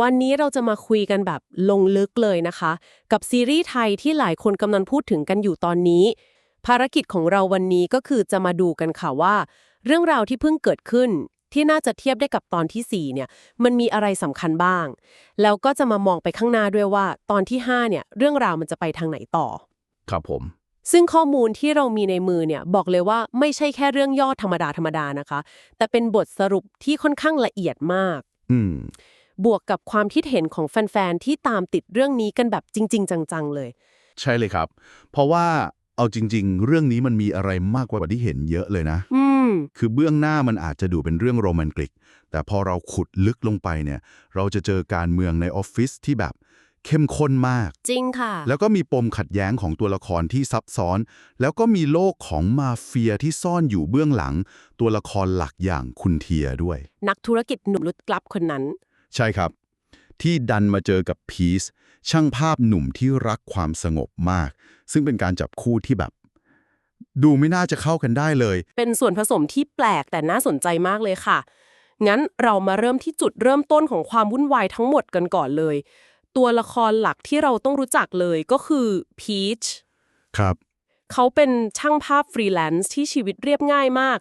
วันนี้เราจะมาคุยกันแบบลงลึกเลยนะคะ กับซีรีส์ไทยที่หลายคนกำลังพูดถึงกันอยู่ตอนนี้ ภารกิจของเราวันนี้ก็คือจะมาดูกันค่ะว่า เรื่องราวที่เพิ่งเกิดขึ้นที่น่าจะเทียบได้กับตอนทีสี่4 เนี่ย มันมีอะไรสำคัญบ้าง แล้วก็จะมามองไปข้างหน้าด้วยว่า ตอนที่ห้าเนี่ย เรื่องราวมันจะไปทางไหนต่อ ครับผม ซึ่งข้อมูลที่เรามีในมือเนี่ย บอกเลยว่าไม่ใช่แค่เรื่องย่อธรรมดาธรรมดานะคะ แต่เป็นบทสรุปที่ค่อนข้างละเอียดมาก อืม บวกกับความคิดเห็นของแฟน ๆ ที่ตามติดเรื่องนี้กันแบบจริง ๆ จัง ๆ เลย ใช่เลยครับ เพราะว่าเอาจริง ๆ เรื่องนี้มันมีอะไรมากกว่าที่เห็นเยอะเลยนะ อืม คือเบื้องหน้ามันอาจจะดูเป็นเรื่องโรแมนติก แต่พอเราขุดลึกลงไปเนี่ย เราจะเจอการเมืองในออฟฟิศที่แบบเข้มข้นมาก จริงค่ะ แล้วก็มีปมขัดแย้งของตัวละครที่ซับซ้อน แล้วก็มีโลกของมาเฟียที่ซ่อนอยู่เบื้องหลัง ตัวละครหลักอย่างคุณเทียด้วย นักธุรกิจหนุ่มลุดกลับคนนั้น ใช่ครับ ที่ดันมาเจอกับพีซช่างภาพหนุ่มที่รักความสงบมาก ซึ่งเป็นการจับคู่ที่แบบ ดูไม่น่าจะเข้ากันได้เลย เป็นส่วนผสมที่แปลกแต่น่าสนใจมากเลยค่ะ งั้นเรามาเริ่มที่จุดเริ่มต้นของความวุ่นวายทั้งหมดกันก่อนเลย ตัวละครหลักที่เราต้องรู้จักเลยก็คือพีชครับเขาเป็นช่างภาพฟรีแลนซ์ที่ชีวิตเรียบง่ายมาก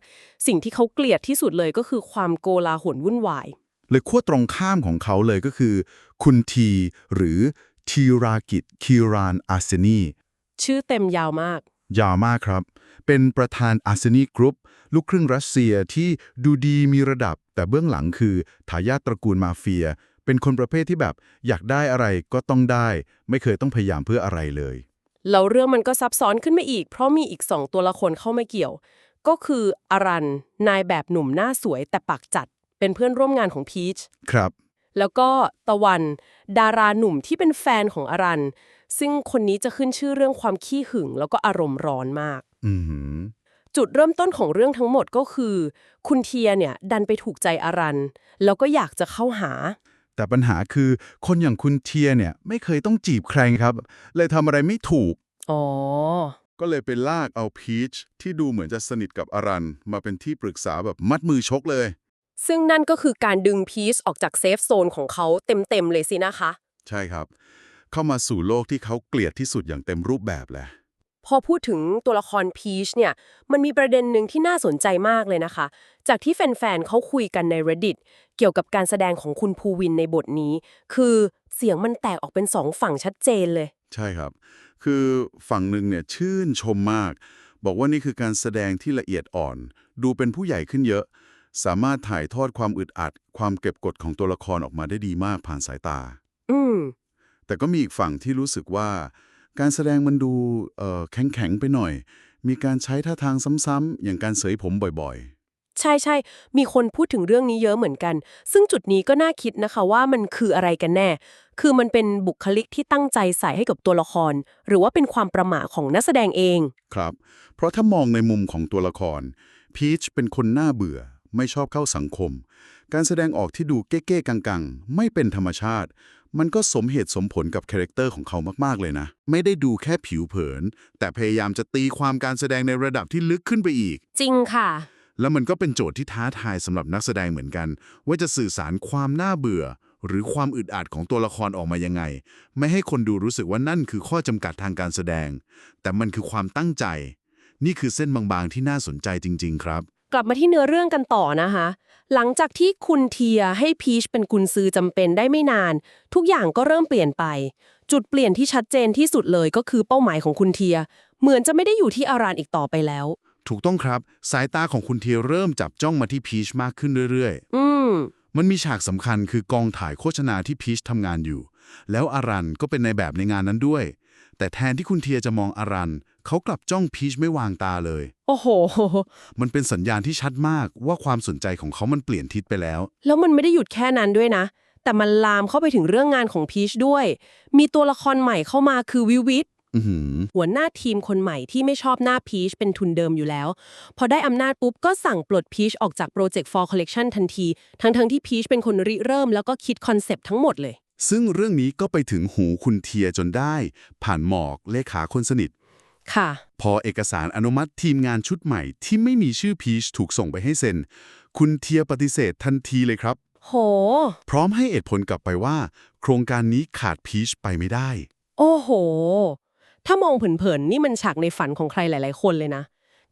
สิ่งที่เขาเกลียดที่สุดเลยก็คือความโกลาหลวุ่นวาย เลยขั้วตรงข้ามของเขาเลยก็คือ คุณทีหรือทีรากิจคีรานอาเซนีชื่อเต็มยาวมาก ยาวมากครับ เป็นประธานอาเซนีกรุ๊ปลูกครึ่งรัสเซียที่ดูดีมีระดับ แต่เบื้องหลังคือทายาทตระกูลมาเฟีย เป็นคนประเภทที่แบบอยากได้อะไรก็ต้องได้ ไม่เคยต้องพยายามเพื่ออะไรเลยแล้วเรื่องมันก็ซับซ้อนขึ้นมาอีก เพราะมีอีกสองตัวละครเข้ามาเกี่ยว ก็คืออารันนายแบบหนุ่มหน้าสวยแต่ปากจัด เป็นเพื่อนร่วมงานของพีชครับ แล้วก็ตะวัน ดาราหนุ่มที่เป็นแฟนของอารัน ซึ่งคนนี้จะขึ้นชื่อเรื่องความขี้หึง แล้วก็อารมณ์ร้อนมาก อือหือจุดเริ่มต้นของเรื่องทั้งหมดก็คือ คุณเทียเนี่ยดันไปถูกใจอารัน แล้วก็อยากจะเข้าหา แต่ปัญหาคือคนอย่างคุณเทียเนี่ยไม่เคยต้องจีบใครครับ เลยทำอะไรไม่ถูก อ๋อ ก็เลยไปลากเอาพีชที่ดูเหมือนจะสนิทกับอารัน มาเป็นที่ปรึกษาแบบมัดมือชกเลย ซึ่งนั่นก็คือการดึงพีชออกจากเซฟโซนของเขาเต็มๆเลยสินะคะ ใช่ครับ เข้ามาสู่โลกที่เขาเกลียดที่สุดอย่างเต็มรูปแบบแหละ พอพูดถึงตัวละครพีชเนี่ย มันมีประเด็นหนึ่งที่น่าสนใจมากเลยนะคะ จากที่แฟนๆเขาคุยกันใน reddit เกี่ยวกับการแสดงของคุณภูวินในบทนี้ คือเสียงมันแตกออกเป็นสองฝั่งชัดเจนเลย ใช่ครับ คือฝั่งหนึ่งเนี่ยชื่นชมมาก บอกว่านี่คือการแสดงที่ละเอียดอ่อน ดูเป็นผู้ใหญ่ขึ้นเยอะ สามารถถ่ายทอดความอึดอัด ความเก็บกดของตัวละครออกมาได้ดีมากผ่านสายตา อืมแต่ก็มีอีกฝั่งที่รู้สึกว่า การแสดงมันดูเอ่อแข็งๆไปหน่อย มีการใช้ท่าทางซ้ำๆอย่างการเสยผมบ่อยใช่ใช่ๆมีคนพูดถึงเรื่องนี้เยอะเหมือนกัน ซึ่งจุดนี้ก็น่าคิดนะคะว่ามันคืออะไรกันแน่ คือมันเป็นบุคลิกที่ตั้งใจใส่ให้กับตัวละคร หรือว่าเป็นความประหม่าของนักแสดงเองๆครับ เพราะถ้ามองในมุมของตัวละครพีชเป็นคนน่าเบื่อ ไม่ชอบเข้าสังคม การแสดงออกที่ดูเก้ๆกังๆ ไม่เป็นธรรมชาติ มันก็สมเหตุสมผลกับคาแรคเตอร์ของเขามากๆเลยนะ ไม่ได้ดูแค่ผิวเผิน แต่พยายามจะตีความการแสดงในระดับที่ลึกขึ้นไปอีก จริงค่ะ แล้วมันก็เป็นโจทย์ที่ท้าทายสำหรับนักแสดงเหมือนกัน ว่าจะสื่อสารความน่าเบื่อ หรือความอึดอัดของตัวละครออกมายังไง ไม่ให้คนดูรู้สึกว่านั่นคือข้อจำกัดทางการแสดง แต่มันคือความตั้งใจ นี่คือเส้นบางๆที่น่าสนใจจริง ๆ ครับ กลับมาที่เนื้อเรื่องกันต่อนะคะ หลังจากที่คุณเทียให้พีชเป็นกุนซือจำเป็นได้ไม่นาน ทุกอย่างก็เริ่มเปลี่ยนไป จุดเปลี่ยนที่ชัดเจนที่สุดเลยก็คือเป้าหมายของคุณเทีย เหมือนจะไม่ได้อยู่ที่อารานอีกต่อไปแล้ว ถูกต้องครับ สายตาของคุณเทียเริ่มจับจ้องมาที่พีชมากขึ้นเรื่อยอืมๆมันมีฉากสำคัญคือกองถ่ายโฆษณาที่พีชทำงานอยู่ แล้วอารันก็เป็นในแบบในงานนั้นด้วย แต่แทนที่คุณเทียจะมองอารัน เขากลับจ้องพีชไม่วางตาเลย โอ้โห มันเป็นสัญญาณที่ชัดมากว่าความสนใจของเขามันเปลี่ยนทิศไปแล้ว แล้วมันไม่ได้หยุดแค่นั้นด้วยนะ แต่มันลามเข้าไปถึงเรื่องงานของพีชด้วย มีตัวละครใหม่เข้ามาคือวิวิทอือหือหัวหน้าทีมคนใหม่ที่ไม่ชอบหน้าพีชเป็นทุนเดิมอยู่แล้ว พอได้อำนาจปุ๊บก็สั่งปลดพีชออกจากโปรเจกต์ for collection ทันที ทั้งๆที่พีชเป็นคนริเริ่มแล้วก็คิดคอนเซปต์ทั้งหมดเลย ซึ่งเรื่องนี้ก็ไปถึงหูคุณเทียจนได้ ผ่านหมอกเลขาคนสนิท ค่ะ พอเอกสารอนุมัติทีมงานชุดใหม่ที่ไม่มีชื่อพีชถูกส่งไปให้เซ็น คุณเทียปฏิเสธทันทีเลยครับ โห พร้อมให้เหตุผลกลับไปว่า โครงการนี้ขาดพีชไปไม่ได้ โอ้โห ถ้ามองเผินๆนี่มันฉากในฝันของใครหลาย ๆ คนเลยนะ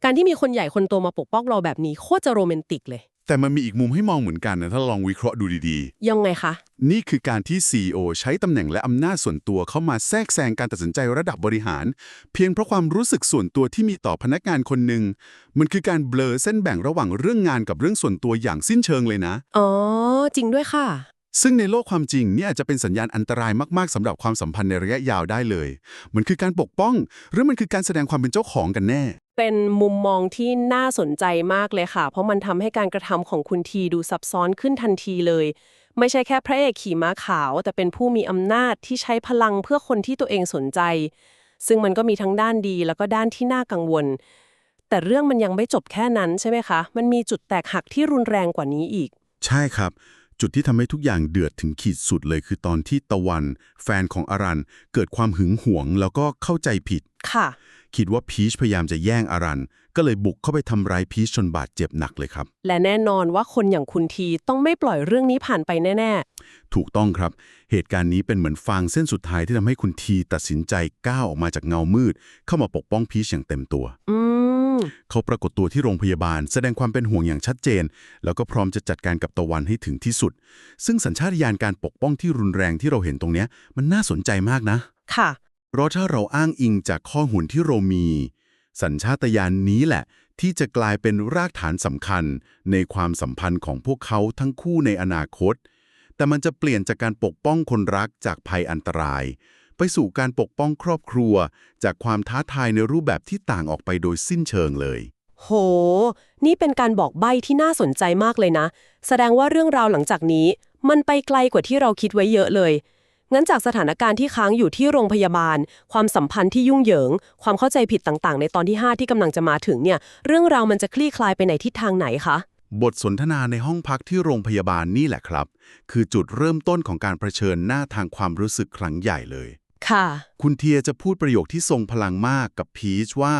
การที่มีคนใหญ่คนโตมาปกป้องเราแบบนี้โคตรจะโรแมนติกเลย แต่มันมีอีกมุมให้มองเหมือนกันนะถ้าลองวิเคราะห์ดูดียังไงคะๆนี่คือการที่ CEO ใช้ตำแหน่งและอำนาจส่วนตัวเข้ามาแทรกแซงการตัดสินใจระดับบริหาร เพียงเพราะความรู้สึกส่วนตัวที่มีต่อพนักงานคนหนึ่ง มันคือการเบลอเส้นแบ่งระหว่างเรื่องงานกับเรื่องส่วนตัวอย่างสิ้นเชิงเลยนะ อ๋อ จริงด้วยค่ะ ซึ่งในโลกความจริงเนี่ยอาจจะเป็นสัญญาณอันตรายมากๆสำหรับความสัมพันธ์ในระยะยาวได้เลย มันคือการปกป้อง หรือมันคือการแสดงความเป็นเจ้าของกันแน่ เป็นมุมมองที่น่าสนใจมากเลยค่ะ เพราะมันทำให้การกระทำของคุณทีดูซับซ้อนขึ้นทันทีเลย ไม่ใช่แค่พระเอกขี่ม้าขาว แต่เป็นผู้มีอำนาจที่ใช้พลังเพื่อคนที่ตัวเองสนใจ ซึ่งมันก็มีทั้งด้านดีแล้วก็ด้านที่น่ากังวล แต่เรื่องมันยังไม่จบแค่นั้นใช่ไหมคะ มันมีจุดแตกหักที่รุนแรงกว่านี้อีก ใช่ครับ จุดที่ทำให้ทุกอย่างเดือดถึงขีดสุดเลยคือตอนที่ตะวัน แฟนของอารัน เกิดความหึงหวงแล้วก็เข้าใจผิด ค่ะ คิดว่าพีชพยายามจะแย่งอารัน ก็เลยบุกเข้าไปทำร้ายพีชจนบาดเจ็บหนักเลยครับ และแน่นอนว่าคนอย่างคุณทีต้องไม่ปล่อยเรื่องนี้ผ่านไปแน่ ถูกต้องครับ เหตุการณ์นี้เป็นเหมือนฟางเส้นสุดท้ายที่ทำให้คุณทีตัดสินใจก้าวออกมาจากเงามืด เข้ามาปกป้องพีชอย่างเต็มตัว ๆ อืม เขาปรากฏตัวที่โรงพยาบาล แสดงความเป็นห่วงอย่างชัดเจน แล้วก็พร้อมจะจัดการกับตะวันให้ถึงที่สุด ซึ่งสัญชาตญาณการปกป้องที่รุนแรงที่เราเห็นตรงเนี้ยมันน่าสนใจมากนะ ค่ะ เพราะถ้าเราอ้างอิงจากข้อหุ่นที่เรามี สัญชาตญาณนนี้แหละ ที่จะกลายเป็นรากฐานสำคัญ ในความสัมพันธ์ของพวกเขาทั้งคู่ในอนาคต แต่มันจะเปลี่ยนจากการปกป้องคนรักจากภัยอันตราย ไปสู่การปกป้องครอบครัว จากความท้าทายในรูปแบบที่ต่างออกไปโดยสิ้นเชิงเลย โห นี่เป็นการบอกใบ้ที่น่าสนใจมากเลยนะ แสดงว่าเรื่องราวหลังจากนี้ มันไปไกลกว่าที่เราคิดไว้เยอะเลย งั้นจากสถานการณ์ที่ค้างอยู่ที่โรงพยาบาล ความสัมพันธ์ที่ยุ่งเหยิง ความเข้าใจผิดต่างๆ ในตอนที่ 5 ที่กำลังจะมาถึงเนี่ย เรื่องราวมันจะคลี่คลายไปในทิศทางไหนคะ บทสนทนาในห้องพักที่โรงพยาบาลนี่แหละครับ คือจุดเริ่มต้นของการเผชิญหน้าทางความรู้สึกครั้งใหญ่เลย ค่ะ คุณเทียจะพูดประโยคที่ทรงพลังมากกับพีชว่า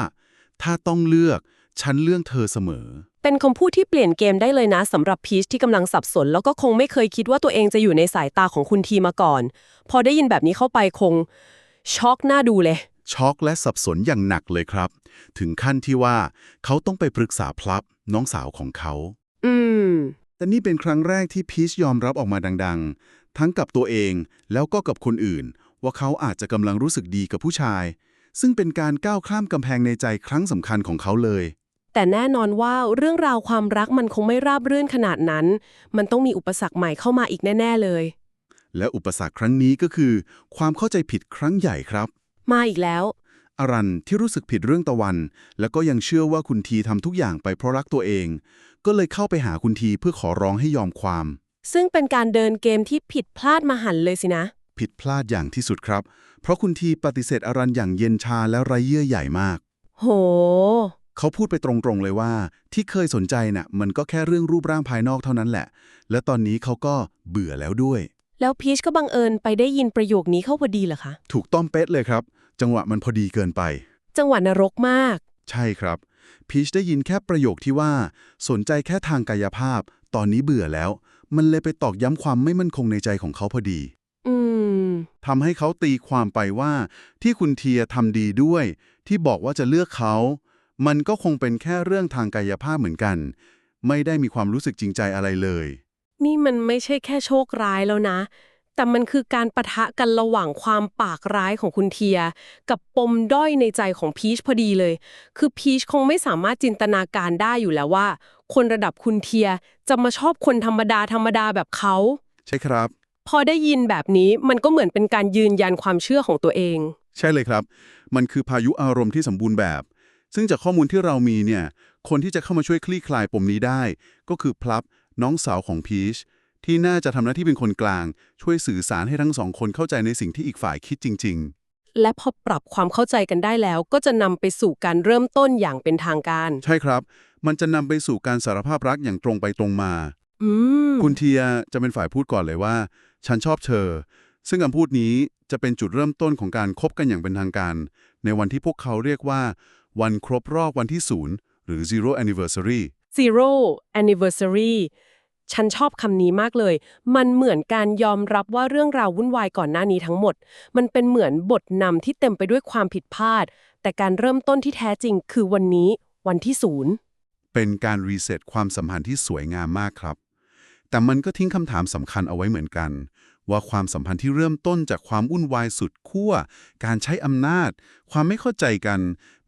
ถ้าต้องเลือก ฉันเลือกเธอเสมอ เป็นคำพูดที่เปลี่ยนเกมได้เลยนะสำหรับพีชที่กำลังสับสน แล้วก็คงไม่เคยคิดว่าตัวเองจะอยู่ในสายตาของคุณทีมาก่อน พอได้ยินแบบนี้เข้าไปคง ช็อกหน้าดูเลย ช็อกและสับสนอย่างหนักเลยครับ ถึงขั้นที่ว่าเขาต้องไปปรึกษาพลับน้องสาวของเขา อืม แต่นี่เป็นครั้งแรกที่พีชยอมรับออกมาดัง ๆ ทั้งกับตัวเองแล้วก็กับคนอื่น ว่าเขาอาจจะกำลังรู้สึกดีกับผู้ชาย ซึ่งเป็นการก้าวข้ามกำแพงในใจครั้งสำคัญของเขาเลย แต่แน่นอนว่าเรื่องราวความรักมันคงไม่ราบรื่นขนาดนั้น มันต้องมีอุปสรรคใหม่เข้ามาอีกแน่ ๆ เลย และอุปสรรคครั้งนี้ก็คือ ความเข้าใจผิดครั้งใหญ่ครับ มาอีกแล้วอารันที่รู้สึกผิดเรื่องตะวัน แล้วก็ยังเชื่อว่าคุณทีทำทุกอย่างไปเพราะรักตัวเอง ก็เลยเข้าไปหาคุณทีเพื่อขอร้องให้ยอมความ ซึ่งเป็นการเดินเกมที่ผิดพลาดมหันต์เลยสินะ ผิดพลาดอย่างที่สุดครับ เพราะคุณทีปฏิเสธอารันอย่างเย็นชาและไร้เยื่อใหญ่มาก โห เขาพูดไปตรงๆเลยว่า ที่เคยสนใจน่ะ มันก็แค่เรื่องรูปร่างภายนอกเท่านั้นแหละ และตอนนี้เขาก็เบื่อแล้วด้วย แล้วพีชก็บังเอิญไปได้ยินประโยคนี้เข้าพอดีเหรอคะ ถูกต้องเป๊ะเลยครับ จังหวะมันพอดีเกินไป จังหวะนรกมาก ใช่ครับ พีชได้ยินแค่ประโยคที่ว่า สนใจแค่ทางกายภาพ ตอนนี้เบื่อแล้ว มันเลยไปตอกย้ำความไม่มั่นคงในใจของเขาพอดีอืม ทำให้เขาตีความไปว่า ที่คุณเทียทำดีด้วย ที่บอกว่าจะเลือกเขา มันก็คงเป็นแค่เรื่องทางกายภาพเหมือนกัน ไม่ได้มีความรู้สึกจริงใจอะไรเลย นี่มันไม่ใช่แค่โชคร้ายแล้วนะ แต่มันคือการปะทะกันระหว่างความปากร้ายของคุณเทีย กับปมด้อยในใจของพีชพอดีเลย คือพีชคงไม่สามารถจินตนาการได้อยู่แล้วว่า คนระดับคุณเทียจะมาชอบคนธรรมดาธรรมดาแบบเขา ใช่ครับ พอได้ยินแบบนี้มันก็เหมือนเป็นการยืนยันความเชื่อของตัวเอง ใช่เลยครับ มันคือพายุอารมณ์ที่สมบูรณ์แบบ ซึ่งจากข้อมูลที่เรามีเนี่ย คนที่จะเข้ามาช่วยคลี่คลายปมนี้ได้ ก็คือพลับน้องสาวของพีชที่น่าจะทำหน้าที่เป็นคนกลาง ช่วยสื่อสารให้ทั้งสองคนเข้าใจในสิ่งที่อีกฝ่ายคิดจริงและพอปรับความเข้าใจกันได้แล้ว ก็จะนำไปสู่การเริ่มต้นอย่างเป็นทางการๆใช่ครับ มันจะนำไปสู่การสารภาพรักอย่างตรงไปตรงมา อืม คุณเทียจะเป็นฝ่ายพูดก่อนเลยว่า ฉันชอบเธอ ซึ่งคำพูดนี้จะเป็นจุดเริ่มต้นของการคบกันอย่างเป็นทางการ ในวันที่พวกเขาเรียกว่า วันครบรอบวันที่ศูนย์หรือ zero anniversary zero anniversary ฉันชอบคำนี้มากเลย มันเหมือนการยอมรับว่าเรื่องราววุ่นวายก่อนหน้านี้ทั้งหมด มันเป็นเหมือนบทนำที่เต็มไปด้วยความผิดพลาด แต่การเริ่มต้นที่แท้จริงคือวันนี้ วันที่ศูนย์ เป็นการรีเซ็ตความสัมพันธ์ที่สวยงามมากครับ แต่มันก็ทิ้งคำถามสำคัญเอาไว้เหมือนกัน ว่าความสัมพันธ์ที่เริ่มต้นจากความวุ่นวายสุดขั้ว การใช้อำนาจ ความไม่เข้าใจกัน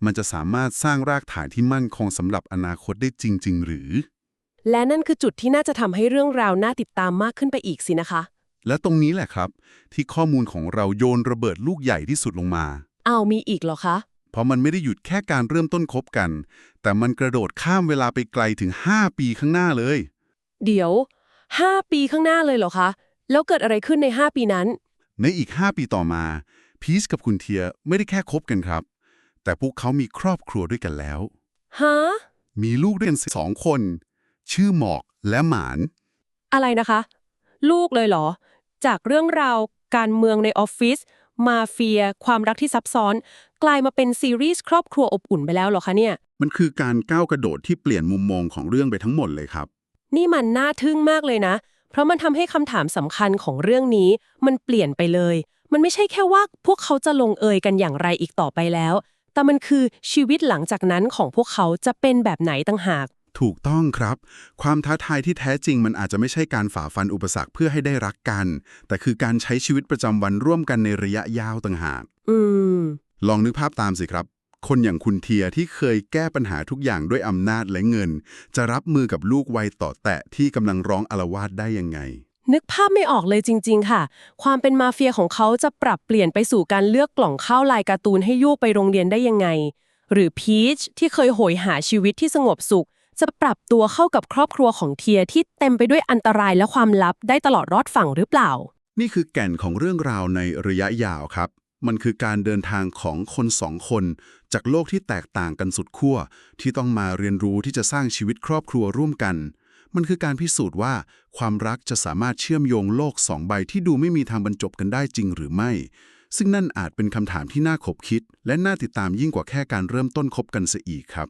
มันจะสามารถสร้างรากฐานที่มั่นคงสำหรับอนาคตได้จริง ๆ หรือ และนั่นคือจุดที่น่าจะทำให้เรื่องราวน่าติดตามมากขึ้นไปอีกสินะคะ และตรงนี้แหละครับ ที่ข้อมูลของเราโยนระเบิดลูกใหญ่ที่สุดลงมา เอามีอีกเหรอคะเพราะมันไม่ได้หยุดแค่การเริ่มต้นคบกัน แต่มันกระโดดข้ามเวลาไปไกลถึง 5 ปีข้างหน้าเลย เดี๋ยว 5 ปีข้างหน้าเลยเหรอคะ แล้วเกิดอะไรขึ้นใน 5 ปีนั้น ในอีก 5 ปีต่อมา พีชกับคุณเทียไม่ได้แค่คบกันครับ แต่พวกเขามีครอบครัวด้วยกันแล้วฮะมีลูกด้วยกันสองคน ชื่อหมอกและหมาน อะไรนะคะ ลูกเลยเหรอ จากเรื่องราวการเมืองในออฟฟิศมาเฟีย ความรักที่ซับซ้อน กลายมาเป็นซีรีส์ครอบครัวอบอุ่นไปแล้วเหรอคะเนี่ย มันคือการก้าวกระโดดที่เปลี่ยนมุมมองของเรื่องไปทั้งหมดเลยครับ นี่มันน่าทึ่งมากเลยนะ เพราะมันทำให้คำถามสำคัญของเรื่องนี้ มันเปลี่ยนไปเลย มันไม่ใช่แค่ว่าพวกเขาจะลงเอยกันอย่างไรอีกต่อไปแล้ว แต่มันคือชีวิตหลังจากนั้นของพวกเขาจะเป็นแบบไหนต่างหากถูกต้องครับ ความท้าทายที่แท้จริงมันอาจจะไม่ใช่การฝ่าฟันอุปสรรคเพื่อให้ได้รักกัน แต่คือการใช้ชีวิตประจำวันร่วมกันในระยะยาวต่างหากอืมลองนึกภาพตามสิครับ คนอย่างคุณเทียที่เคยแก้ปัญหาทุกอย่างด้วยอำนาจและเงิน จะรับมือกับลูกวัยต่อแตะที่กำลังร้องอลวาดได้ยังไง นึกภาพไม่ออกเลยจริง ๆ ค่ะ ความเป็นมาเฟียของเขาจะปรับเปลี่ยนไปสู่การเลือกกล่องข้าวลายการ์ตูนให้ยูกไปโรงเรียนได้ยังไง หรือพีชที่เคยโหยหาชีวิตที่สงบสุข จะปรับตัวเข้ากับครอบครัวของเทียที่เต็มไปด้วยอันตรายและความลับได้ตลอดรอดฝั่งหรือเปล่า นี่คือแก่นของเรื่องราวในระยะยาวครับ มันคือการเดินทางของคนสองคน จากโลกที่แตกต่างกันสุดขั้วที่ต้องมาเรียนรู้ที่จะสร้างชีวิตครอบครัวร่วมกัน มันคือการพิสูจน์ว่า ความรักจะสามารถเชื่อมโยงโลกสองใบที่ดูไม่มีทางบรรจบกันได้จริงหรือไม่ ซึ่งนั่นอาจเป็นคำถามที่น่าขบคิด และน่าติดตามยิ่งกว่าแค่การเริ่มต้นคบกันเสียอีกครับ